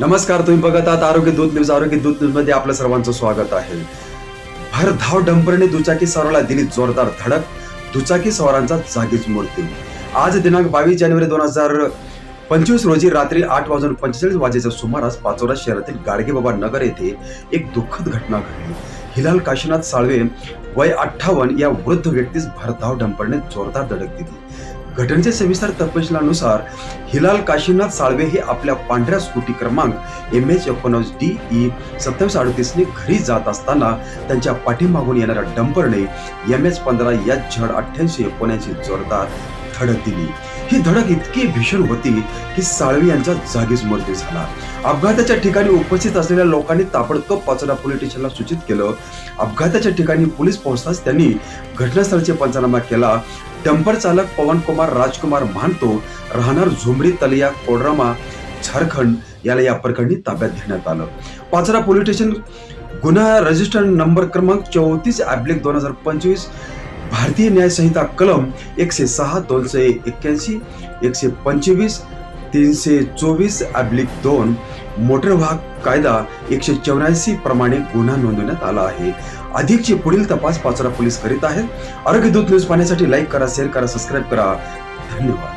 नमस्कार तुम्ही बघत आहात आरोग्य दूत न्यूज. आरोग्य दूत न्यूजमध्ये आपलं सर्वांचं स्वागत आहे. भरधाव डंपरने दुचाकी सवाराला दिली जोरदार धडक. दुचाकी सवारांचा जागीच मृत्यू आज दिनांक बावीस जानेवारी दोन हजार पंचवीस रोजी रात्री आठ वाजून पंचेचाळीस वाजेच्या सुमारास पाचोरा शहरातील गाडगेबाबा नगर येथे एक दुःखद घटना घडली. हिलाल काशीनाथ साळवे वय अठ्ठावन्न या वृद्ध व्यक्तीस भरधाव डंपरने जोरदार धडक दिली. घटनेच्या सविस्तर तपशिलानुसार हिलाल काशीनाथ साळवे हे आपल्या पांढऱ्या स्कूटी क्रमांक एम एच एकोणीस डी ई सत्तावीस अडतीसने घरी जात असताना त्यांच्या पाठीमागून येणाऱ्या डंपरने एम एच पंधरा या झड अठ्ठ्याऐंशी एकोणऐंशी जोरदार धडक दिली ही धडक इतकी भीषण होती की साळवी यांचा जागीच मृत्यू झाला. अपघाताच्या ठिकाणी उपस्थित असलेल्या लोकांनी ताबडतोब पाचोरा पोलीस स्टेशनला सूचित केलं. अपघाताच्या ठिकाणी पोलीस पोहोचताच त्यांनी घटनास्थळाचे पंचनामा केला. डंपर चालक पवन कुमार राजकुमार मानतो राहणार झुमरी तलिया कोडरामा झारखंड याला या प्रकरणी ताब्यात घेण्यात आलं. पाचरा पोलीस स्टेशन गुन्हा रजिस्टर नंबर क्रमांक चौतीस ॲब्लिक दोन हजार पंचवीस भारतीय न्यायसंहिता कलम एकशे सहा दोनशे एक्क्याऐंशी एकशे पंचवीस तीनशे चोवीस ॲब्लिक दोन मोटर वाहक कायदा एकशे चौऱ्याऐंशी प्रमाणे गुन्हा नोंदवण्यात आला आहे. अधिकचे पुढील तपास पाचोरा पोलीस करीत आहेत. आरोग्यदूत न्यूज पाहण्यासाठी लाईक करा शेअर करा सबस्क्राईब करा. धन्यवाद.